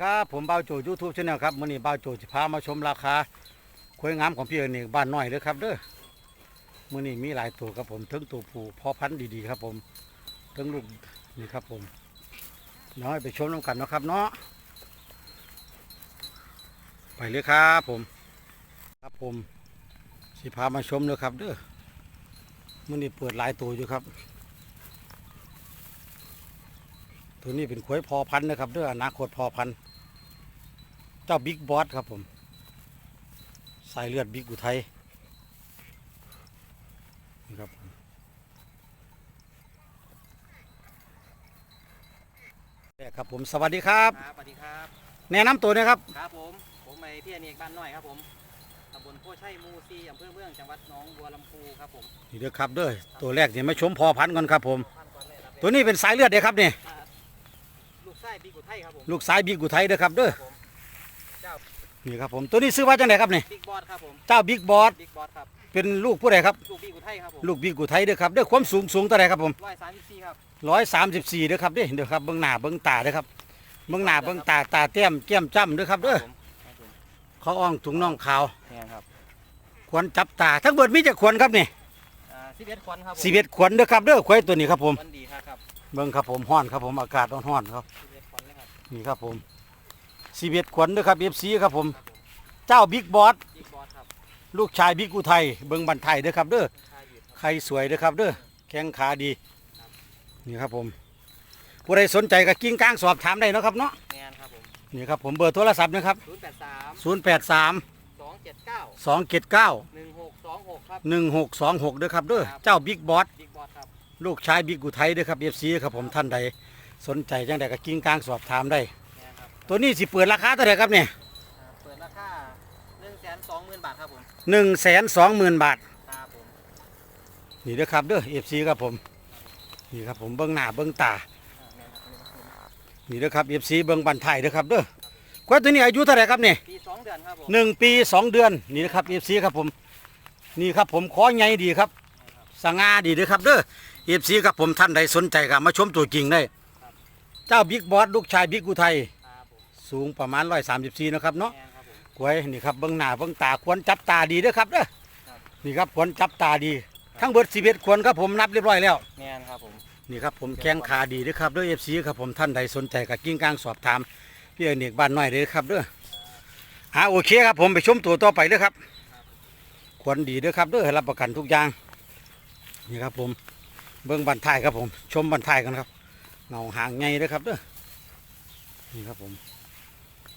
ครับผมบ่าวโจยูทูบชาแนลครับมื้อนี้บ่าวโจจะพามาชมราคาควยงามของพี่เอกบ้านน้อยเด้อครับเด้อมื้อนี้มีหลายตัวครับผมทั้งตัวผู้พอพันธุ์ดีๆครับผมทั้งลูกนี่ครับผมน้อยไปชมน้ำกันนะครับเนาะไปเลยครับผม ครับผมสิพามาชมเลยครับเด้อมื้อนี้เปิดหลายตัวอยู่ครับตัวนี้เป็นควยพอพันธุ์นะครับเด้ออนาคตพอพันธุ์ จ้าบิ๊กบอสครับผมสายเลือดบิ๊กอุทัยนี่ครับผมแรกครับผมสวัสดีครับ ครับสวัสดีครับ แนะนำตัวหนะครับ ครับผม ผมไอพี่อเนกบ้านน้อยครับผมตำบลโพชัยหมูซีอำเภอเมืองจังหวัดหนองบัวลำพูครับผมนี่เด้อครับเด้อตัวแรกนี่มาชมพอพันธุ์ก่อนครับผม ตัวนี้เป็นสายเลือดเด้อครับนี่อ่าลูกไส้ปีกุไทยครับผม ลูกสายบิ๊กอุทัยเด้อครับเด้อผม เจ้านี่ครับผมตัวนี้ซื้อว่าจังไดครับนี่บิ๊กบอสครับผมเจ้าบิ๊กบอสบิ๊กบอสครับเป็นลูกผู้ใดครับลูกปีกุไทยครับผมลูกบิ๊กอุทัยเด้อครับเด้อความสูงสูงเท่าไหรครับผมร้อยสามสิบสี่ครับร้อยสามสิบสี่เด้อครับเด้อเด้อครับเบื้องหน้าเบื้องตาเด้อครับเบื้องหน้าเบื้องตาตาเต้มแก้มจ้ำเด้อครับเด้อผมครับผมเขาอ้องถุงน่องขาวเนี่ยครับขวนจับตาทั้งเบิดมีจักขวนครับนี่อ่าสิบเอ็ดควันครับผมสิบเอ็ดขวนเด้อครับเด้อควายตัวนี้ครับผมวันดีครับครับเบิ่งครับผมห้อนครับผมอากาศร้อนๆครับสิบเอ็ดควันเลยครับนี่ครับผม สิบเอ็ดขวนเด้อครับเอฟซีครับผมครับผม เจ้าบิ๊กบอสบิ๊กบอสครับลูกชายบิ๊กอุทัยเบิ่งบันไทยเด้อครับเด้อชายหยุดครับใครสวยเด้อครับเด้อแข้งขาดีนี่ครับผมผู้ใดสนใจก็กิ้งก้างสอบถามได้เนาะครับเนาะแมนครับผมนี่ครับผมเบอร์โทรศัพท์นะครับศูนย์แปดสามศูนย์แปดสามสองเจ็ดเก้าสองเจ็ดเก้าหนึ่งหกสองหกครับหนึ่งหกสองหกด้วยครับเด้อครับเจ้าบิ๊กบอสบิ๊กบอสครับลูกชายบิ๊กอุทัยด้วยครับเอฟซีครับผมท่านใดสนใจจังใดก็กิ้งกลางสอบถามได้แมนครับ ตัวนี้สิเปิดราคาเท่าไหร่ครับเนี่ยอ่าเปิดราคาหนึ่งแสนสองหมื่นบาทครับผมหนึ่งแสนสองหมื่นบาท ครับผมนี่เด้อครับเด้อเอฟซีครับผม นี่ครับผมเบิ้งหน้าเบิ้งตา อ่าแม่นครับนี่เด้อครับเอฟซีเบิ้งบันไทยเด้อครับเด้อกล้วยตัวนี้อายุเท่าไหร่ครับเนี่ย ปีสองเดือนครับผมหนึ่งปีสองเดือนนี่นะครับเอฟซีครับผมนี่ครับผมขอใหญ่ดีครับสง่าดีเด้อครับเด้อเอฟซีครับผมท่านใดสนใจก็มาชมตัวจริงได้ เจ้าบิ๊กบอสลูกชายบิ๊กอุทัยครับผม สูงประมาณร้อยสามสิบสี่นะครับเนาะแม่นครับผมกล้วยนี่ครับเบื้องหน้าเบื้องตาควรจับตาดีเด้อครับเด้อครับนี่ครับควรจับตาดี ทั้งเบิดสิบเอ็ดควรครับผมนับเรียบร้อยแล้วแม่นครับผมนี่ครับผมแข้งขาดีเด้อครับเด้อเอฟซีครับผมท่านใดสนใจกับกิ้งก้างสอบถามพี่อเนกบ้านน้อยเด้อครับเด้ออ่าโอเคครับผมไปชมตัวต่อไปเด้อครับ ควรดีเด้อครับเด้อรับประกันทุกอย่างนี่ครับผมเบื้องบันท้ายครับผม ชมบันท้ายกันครับเงาหางไงเด้อครับเด้อนี่ครับผม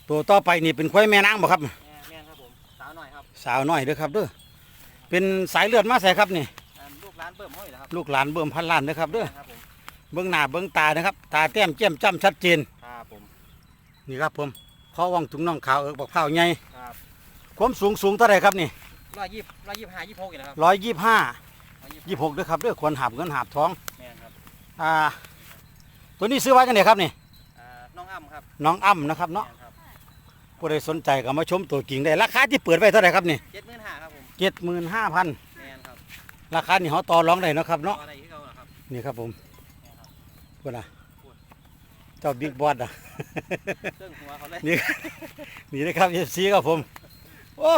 ตัวต่อไปนี่เป็นควายแม่นางบ่ครับแม่นแม่นครับผมสาวหน่อยครับสาวน้อยเด้อครับเด้อเป็นสายเลือดมาใส่ครับนี่อ่าลูกร้านเบิ่มห้อยเหรอครับลูกหลานเบิ่มพันล้านเด้อครับเด้อแม่นครับผมเบื้องหน้าเบื้องตานะครับ ตาแต้มเจ้มจ้ำชัดเจนครับผมนี่ครับผมเขาว่องถุงน่องขาวเอิกบักเผาวใหญ่ครับความสูงสูงเท่าไหรครับนี่ร้อยยี่ร้อยยี่ห้ายี่หกอีกแล้วครับร้อยยี่ห้าร้อยยี่หกเด้อครับเด้อควรหาบเงินหาบทองแม่นครับอ่าตัวนี้ซื้อไว้กันไหนครับนี่อ่าน้องอ้ำครับน้องอ้ำนะครับเนาะ แม่นครับ ผู้ใดสนใจก็มาชมตัวจริงได้ราคาที่เปิดไว้เท่าไหรครับนี่เจ็ดหมื่นห้าครับผมเจ็ดหมื่นห้าพันแม่นครับราคานี่เขาต่อรองได้เนาะครับเนาะอะไรที่เขาเหรอครับนี่ครับผมแม่นครับพูดนะเจ้าบิ๊กบอสอะเครื่องหัวเขาเลยนี่นี่นะครับเอฟซีครับผมโอ้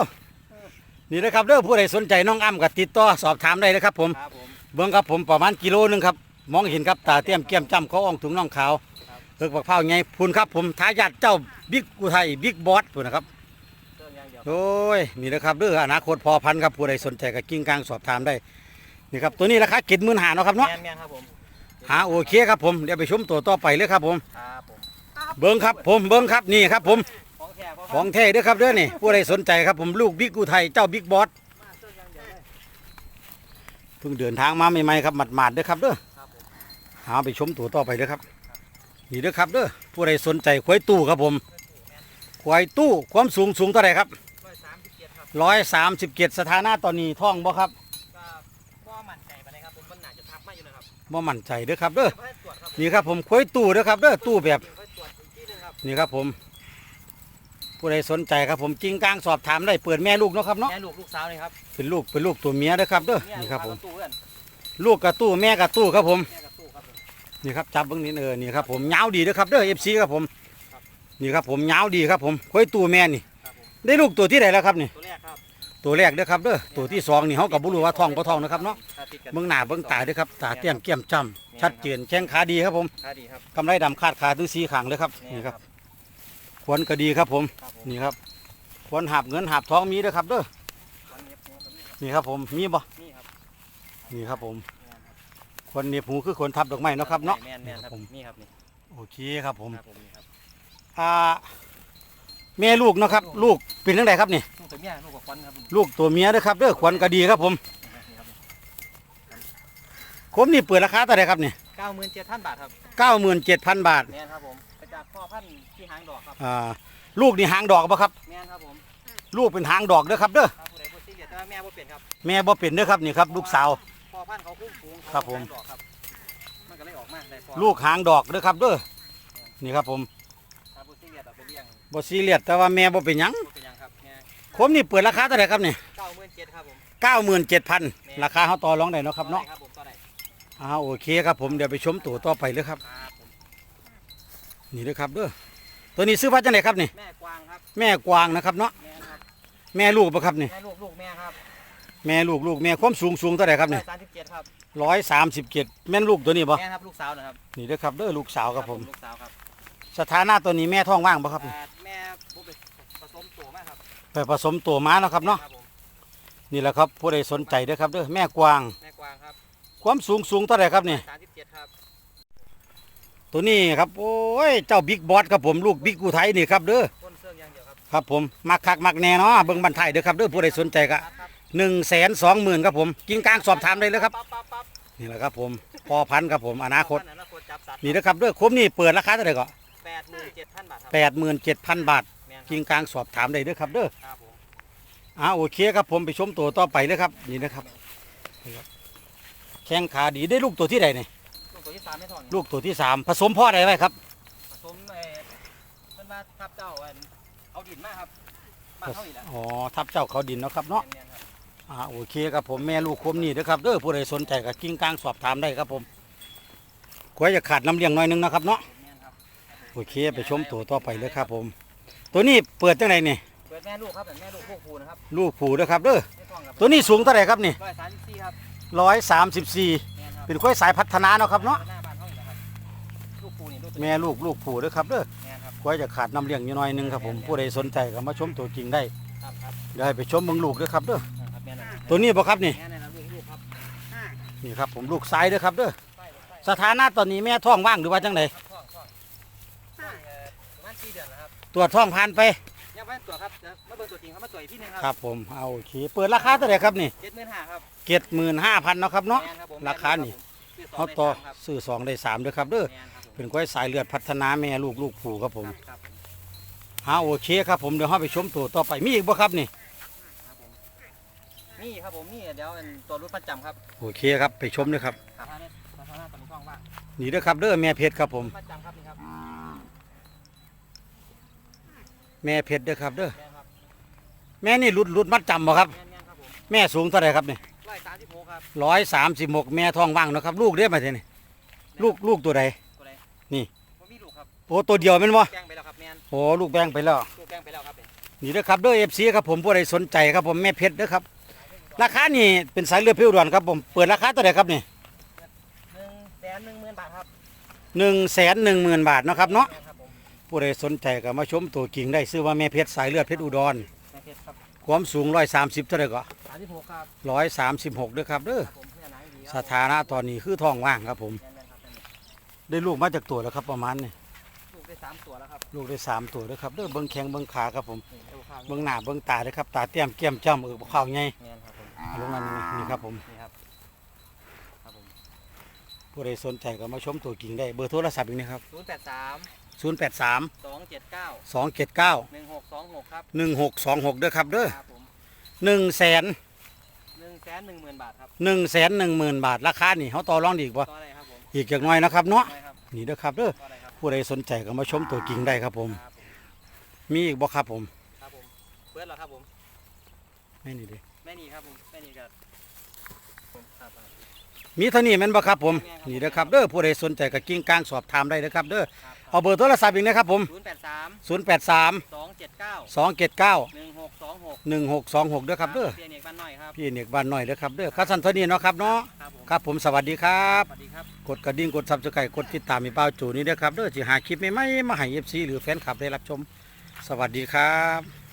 นี่นะครับเด้อผู้ใดสนใจน้องอ้ำก็ติดต่อสอบถามได้นะครับผมครับผมเบื้องครับผมประมาณกิโลหนึงครับมองเห็นครับตาเตี้ยมเกี้ยมจ้ำเขาอ่องถุงน่องขาวครับ เอิกบักเผาไงพูนครับ ผมทายาทเจ้าบิ๊กอุทัยบิ๊กบอสพูนนะครับเครื่องอย่างเดียวโอ้ยนี่นะครับเด้ออนาคตพอพันธุ์ครับผู้ใดสนใจก็กิ้งกลางสอบถามได้นี่ครับตัวนี้ราคาเก็ดหมื่นหาเนาะครับเนาะแม่นแม่นครับผมหาโอเคครับผมเดี๋ยวไปชมตัวต่อไปเลยครับผม ครับผมเบิ้งครับผมเบิ้งครับนี่ครับผมของแท้เพราะของแท้เด้อครับเด้อนี่ผู้ใดสนใจครับผมลูกบิ๊กอุทัยเจ้าบิ๊กบอสมาเครื่องอย่างเดียวเลยเพิ่งเดินทางมาใหม่ๆครับหมาดๆเด้อครับเด้อครับผมหาไปชมตัวต่อไปเด้อครับ นี่เด้อครับเด้อผู้ใดสนใจควายตู้ครับผมควายตู้ความสูงสูงเท่าไหร่ครับร้อยสามสิบเจ็ดครับร้อยสามสิบเจ็ดสถานะตอนนี้ท่องบ่ครับก็พ่อมั่นใจไปเลยครับผมมันหนาจะทับไม่อยู่นะครับบ่มั่นใจเด้อครับเด้อเพื่อตรวจครับนี่ครับผมควายตู้เด้อครับเด้อตู้แบบเพื่อตรวจอีกที่หนึงครับนี่ครับผม ผู้ใดสนใจครับผมกิ้งกลางสอบถามได้เปิดแม่ลูกเนาะครับเนาะแม่ลูกลูกสาวเลยครับเป็นลูกเป็นลูกตัวเมียเด้อครับเด้อเนี่ยนี่ครับผมลูกาตู้เพื่อนลูกกับตู้แม่กับตู้ครับผม นี่ครับจับเบื้องนี้เออนี่ครับผมยาวดีเด้อครับเด้อเอฟซีครับผมนี่ครับผมยาวดีครับผมค่อยตัวแม่นี่ครับผมได้ลูกตัวที่ไหนแล้วครับนี่ตัวแรกครับตัวแรกเด้อครับเด้อตัวที่สองนี่เขากับบุรุว่าทองบ่ทองนะครับเนาะถ้ติดกันเบื้องหน้าเบื้องตาเด้อครับตาเตี้ยมเกี้ยมจ้ำชัดเจนแข้งขาดีครับผมค่าดีครับกำไรดำคาดขาตื้อสีขางเลยครับนี่ครับขวนก็ดีครับผมครับผมนี่ครับขวนหาบเงินหาบทองมีเด้อครับเด้อวันนี้ผมก็มีครับนี่ครับผมมีบ่นี่ครับนี่ครับผมแม่น ครับคนเหนียบหูคือคนทับดอกไม้เนาะครับเนาะ แม่นแม่นครับผม นี่ครับนี่โอเคครับผมครับผมนี่ครับอ่าแม่ลูกเนาะครับ ลูกเป็นจังไดครับนี่ ลูกตัวเมียลูกกับควันครับนี่ลูกตัวเมียเด้อครับเด้อขวัญก็ดีครับผมนี่ครับผมนี่เปิดราคาเท่าไหร่ครับนี่เก้าหมื่นเจ็ดพันบาทครับเก้าหมื่นเจ็ดพันบาทแม่นครับผมไปจากพ่อพันธุ์ที่หางดอกครับอ่าลูกนี่หางดอกบ่ครับ แม่นครับผมลูกเป็นหางดอกเด้อครับเด้อ ครับผู้ใดผู้ซีเรียสแต่ว่าแม่บ่เปลี่ยนครับแม่บ่เป็นเด้อครับนี่ครับลูกสาวพ่ อพันธุ์เขาคุ้มฟูงเขาครับผมหางดอกครับมันก็เลยออกมาได้พอลูกหางดอกเด้อครับเด้อนี่ครับผมถ้าผู้ซีเรียสเอาไปเลี้ยงบ่ซีเรียสแต่ว่าแม่บ่เป็นหยังบ่เป็นหยังครับแม่ผมนี่เปิดราคาเท่าไหร่ครับนี่เก้าหมื่นเจ็ดครับผมเก้าหมื่นเจ็ดพันราคาเขาต่อรองได้เนาะครับเนาะต่อได้ครับผมต่อได้อ่าโอเคครับผมเดี๋ยวไปชมตัวต่อไปเลยครับ ครับผมนี่เด้อครับเด้อตัวนี้ซื้อพัดจังไหนครับนี่ แม่กวางครับแม่กวางนะครับเนาะแม่ครับแม่ลูกปะครับนี่แม่ลูกลูกแม่ครับ แม่ลูกลูกแม่ความสูงสูงเท่าไหร่ครับนี่สามสิบเจ็ดครับร้อยสามสิบเจ็ดแม่นลูกตัวนี้บ่แม่ครับลูกสาวนะครับนี่เด้อครับเด้อลูกสาวครับผม ลูกสาวครับสถานะตัวนี้แม่ท้องว่างบ่ครับนี่อ่าแม่ผมไปผสมตัวมากครับไปผสมตัวม้าเนาะครับเนาะครับผมนี่แหละครับผู้ใดสนใจเด้อครับเด้อแม่กวาง แม่กวางครับความสูงสูงเท่าไหร่ครับนี่สามสิบเจ็ดครับตัวนี้ครับโอ้ยเจ้าบิ๊กบอสครับผมลูกบิ๊กกูไทยนี่ครับเด้อต้นเสื่องอย่างเดียวครับครับผมมักคักมักแน่เนาะเบิ่งบันไทยเด้อครับเด้อผู้ใดสนใจก็ ครับครับ หนึ่งแสนสองหมื่นครับผมกินกลางสอบถามได้เลยครับ ปั๊บปั๊บปั๊บนี่แหละครับผมพอพันธุ์ครับผมอนาคต อนาคตจับสัตว์นี่นะครับเด้อคมนี่เปิดราคาเท่าไหร่ก็แปดหมื่นเจ็ดพันบาทครับแปดหมื่นเจ็ดพันบาทแม่นคกิรับนกลางสอบถามได้เด้อครับเด้อ ครับผมอ่าโอเคครับผมไปชมตัวต่อไปเลยครับนี่นะครับนี่ครับ แข้งขาดีได้ลูกตัวที่ใดนี่ลูกตัวที่สามไม่ถอนลูกตัวที่สามผสมพ่อใดไว้ครับ ผสมเอ่อเพิ่นมาทับเจ้าอันเอาดินมาครับบ้านเท่าอีกแหละอ๋อทับเจ้าเขาดินเนาะครับเนาะแม่นๆครับ อ่าโอเคครับผมแม่ลูกคมนี่เด้อครับเด้อผู้ใดสนใจก็กิ้งกลางสอบถามได้ครับผมกลัวจะขาดน้ำเลี้ยงหน่อยนึงนะครับเนาะแม่นครับโอเคไปชมตัวต่อไปเลยครับผม ตัวนี้เปิดจังไหนนี่เปิดแม่ลูกครับแม่ลูกพวกผูนะครับลูกผูเด้อครับเด้อไม่ท้องครับตัวนี้สูงเท่าไหร่ครับนี่ร้อยสามสิบสี่ครับร้อยสามสิบสี่แม่นครับเป็นควายสายพัฒนาเนาะครับเนาะหน้าบ้านเท่าอีกแหละครับลูกผูนี่ลูกตัวแม่ลูกลูกผูเด้อครับเด้อแม่นครับควายจะขาดน้ำเลี้ยงอยู่หน่อยนึงครับผมผู้ใดสนใจก็มาชมตัวจริงได้ ครับครับเดี๋ยวให้ไปชมเบิ่งลูกเด้อครับเด้อ ตัวนี้บ่ครับนี่แม่นนะครับลูกลูกครับนี่ครับผมลูกซ้ายเด้อครับเด้อไส้ไส้สถานะตอนนี้แม่ท้องว่างหรือว่าจังไดครับท้องท้องท้องเอ่อประมาณสี่เดือนแล้วครับตรวจท้องผ่านไปยังไม่ตรวจครับเดี๋ยวมาเบิ่งตัวจริงครับมาตรวจอีกที่หนึงคครัรับบผมเอาโอเคเปิดราคาเท่าไหร่ครับนี่เจ็ดหมื่นห้าครับเจ็ดหมื่นห้าพันเนาะครับเนาะแม่นครับผมราคานี่เขาเขาต่อซื้อสองได้สามเด้อครับเด้อแม่นครับผมเป็นควายสายเลือดพัฒนาแม่ลูกลูกผูครับผมครับผมฮาโอเคครับผมเดี๋ยวเราไปชมตัวต่อไปมีอีกบ่ครับนี่ครับผม นี่ครับผมนี่เดี๋ยวเป็นตัวรุ่นประจำครับโอเคครับไปชมเลยครับสาธารณะสาธารณะตอนนี้ช่องว่างนี่เด้อครับเด้อแม่เพชรครับผม ประจำครับนี่ครับแม่เพชรเด้อครับเด้อแม่นครับแม่นี่รุดรุดมัดจำบ่ครับ แม่นแม่นครับผมแม่สูงเท่าไหร่ครับนี่ร้อยสามสิบหกครับร้อยสามสิบหกแม่ท้องว่างเนาะครับ ลูกเรียกมาเท่นี่ลูกลูกตัวใด ตัวใดนี่ ผมมีลูกครับโอ้ตัวเดียวแม่นบ่แกล้งไปแล้วครับแม่นโอ้ลูกแบงไปแล้ว ลูกแกล้งไปแล้วครับเนี่ยนี่เด้อครับเด้อเอฟซีครับผมผู้ใดสนใจครับผมแม่เพชรเด้อครับ ราคานี่เป็นสายเลือดพิวดอนครับผมเปิดราคาเท่าไหร่ครับนี่หนึ่งแสนหนึ่งหมื่นบาทครับหนึ่งแสนหนึ่งหมื่นบาทเนาะครับเนาะแม่นครับผมผู้ใดสนใจก็มาชมตัวกิ่งได้ซื้อว่าแม่เพชรสายเลือดเพชรอุดรแม่เพชรครับความสูงร้อยสามสิบเท่าไหร่ก็สามสิบหกครับร้อยสามสิบหกเด้อครับเด้อครับผมเพื่อนหนังดีคสรับถานะตอนนี้คือท้องว่างครับผม แม่นแม่นครับแม่นได้ลูกมาจากตัวแล้วครับประมาณนี่ลูกได้สามตัวแล้วครับลูกได้สามตัวเด้อครับเด้อเบิ้งแข้งเบิ้งขาครับผมนี่ดูข้างเบิ้งหน้าเบิ้งตาเด้อครับตาเตี้ยมเกี้ยมจ้ำเออบ่เข้าวไงแม่นครับผมเอา ลงมานี่นี่ครับผมนี่ครับครับผมผู้ใดสนใจก็มาชมตัวกิ่งได้เบอร์โทรศัพท์อีกนะครับศูนย์แปดสามศูนย์แปดสามสองเจ็ดเก้าสองเจ็ดเก้าหนึ่งหกสองหกครับหนึ่งหกสองหกเด้อครับเด้อครับผมหนึ่งแสนหนึ่งแสนหนึ่งหมื่นบาทครับหนึ่งแสนหนึ่งหมื่นบาทราคานี่เขาต่อรองดีอีกบ่ต่ออะไรครับผมอีกอย่างน้อยนะครับเนาะได้ครับนี่เด้อครับเด้อต่ออะไรครับผู้ใดสนใจก็มาชมตัวกิ่งได้ครับผม ครับผมมีอีกบ่ครับผมครับผมเปิดแล้วครับผมไม่นี่เด้อ แม่นี่ครับผมแม่นี่กับผมครับครับมีเท่านี้แม่นบ่ครับผมแม่นครับนี่เด้อครับเด้อผู้ใดสนใจก็กิ่งกลางสอบถามได้เด้อครับเด้อครับเอาเบอร์โทรศัพท์อีกนะครับผม ศูนย์แปดสาม083 สองเจ็ดเก้า279 หนึ่งหกสองหก1626เด้อครับเด้อพี่อเนกบ้านน้อยครับพี่เนกบ้านน้อยเด้อครับเด้อคัสันเทานี้เนาะครับเนาะครับผมครับผมสวัสดีครับ สวัสดีครับ กดกระดิ่งกดซับสไครต์กดติดตามมีเป้าจูนี่เด้อครับเด้อสิหาคลิปใหม่ๆมาให้ FC หรือแฟนคลับได้รับชม สวัสดีครับ